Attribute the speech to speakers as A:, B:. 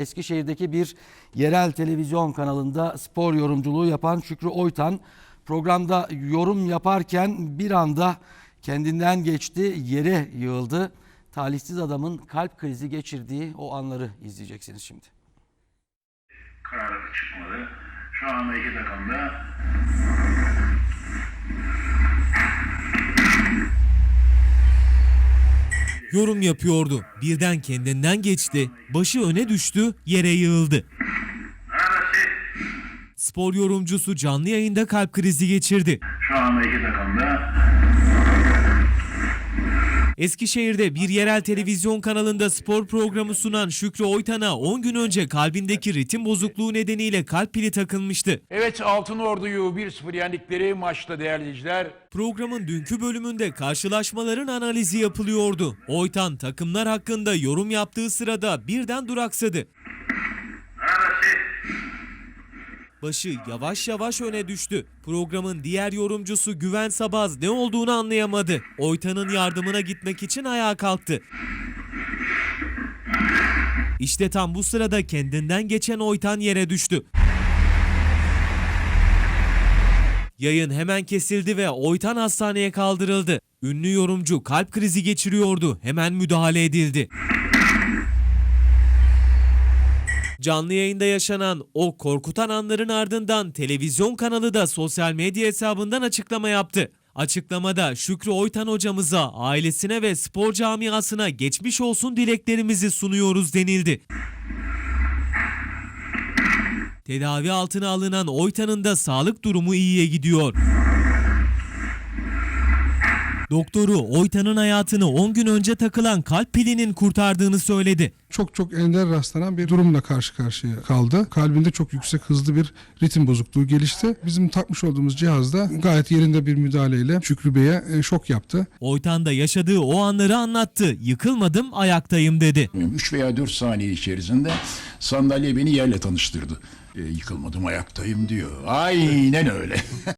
A: Eskişehir'deki bir yerel televizyon kanalında spor yorumculuğu yapan Şükrü Oytan programda yorum yaparken bir anda kendinden geçti, yere yığıldı. Talihsiz adamın kalp krizi geçirdiği o anları izleyeceksiniz şimdi.
B: kararı çıkmadı. Şu anda iki takım da
C: yorum yapıyordu. Birden kendinden geçti, başı öne düştü, yere yığıldı. Spor yorumcusu canlı yayında kalp krizi geçirdi.
B: şu anda iki takım
C: Eskişehir'de bir yerel televizyon kanalında spor programı sunan Şükrü Oytan'a 10 gün önce kalbindeki ritim bozukluğu nedeniyle kalp pili takılmıştı.
D: Evet Altın Ordu'yu 1-0 yendikleri maçta değerli izleyiciler.
C: Programın dünkü bölümünde karşılaşmaların analizi yapılıyordu. Oytan takımlar hakkında yorum yaptığı sırada birden duraksadı. Başı yavaş yavaş öne düştü. Programın diğer yorumcusu Güven Sabaz ne olduğunu anlayamadı. Oytan'ın yardımına gitmek için ayağa kalktı. İşte tam bu sırada kendinden geçen Oytan yere düştü. Yayın hemen kesildi ve Oytan hastaneye kaldırıldı. Ünlü yorumcu kalp krizi geçiriyordu. Hemen müdahale edildi. Canlı yayında yaşanan o korkutan anların ardından televizyon kanalı da sosyal medya hesabından açıklama yaptı. Açıklamada Şükrü Oytan hocamıza, ailesine ve spor camiasına geçmiş olsun dileklerimizi sunuyoruz denildi. Tedavi altına alınan Oytan'ın da sağlık durumu iyiye gidiyor. Doktoru Oytan'ın hayatını 10 gün önce takılan kalp pilinin kurtardığını söyledi.
E: çok çok ender rastlanan bir durumla karşı karşıya kaldı. Kalbinde çok yüksek hızlı bir ritim bozukluğu gelişti. Bizim takmış olduğumuz cihazda gayet yerinde bir müdahaleyle Şükrü Bey'e e, şok yaptı.
C: Oytan da yaşadığı o anları anlattı. Yıkılmadım, ayaktayım dedi.
F: 3 veya 4 saniye içerisinde sandalye beni yerle tanıştırdı. E, yıkılmadım ayaktayım diyor. Aynen öyle.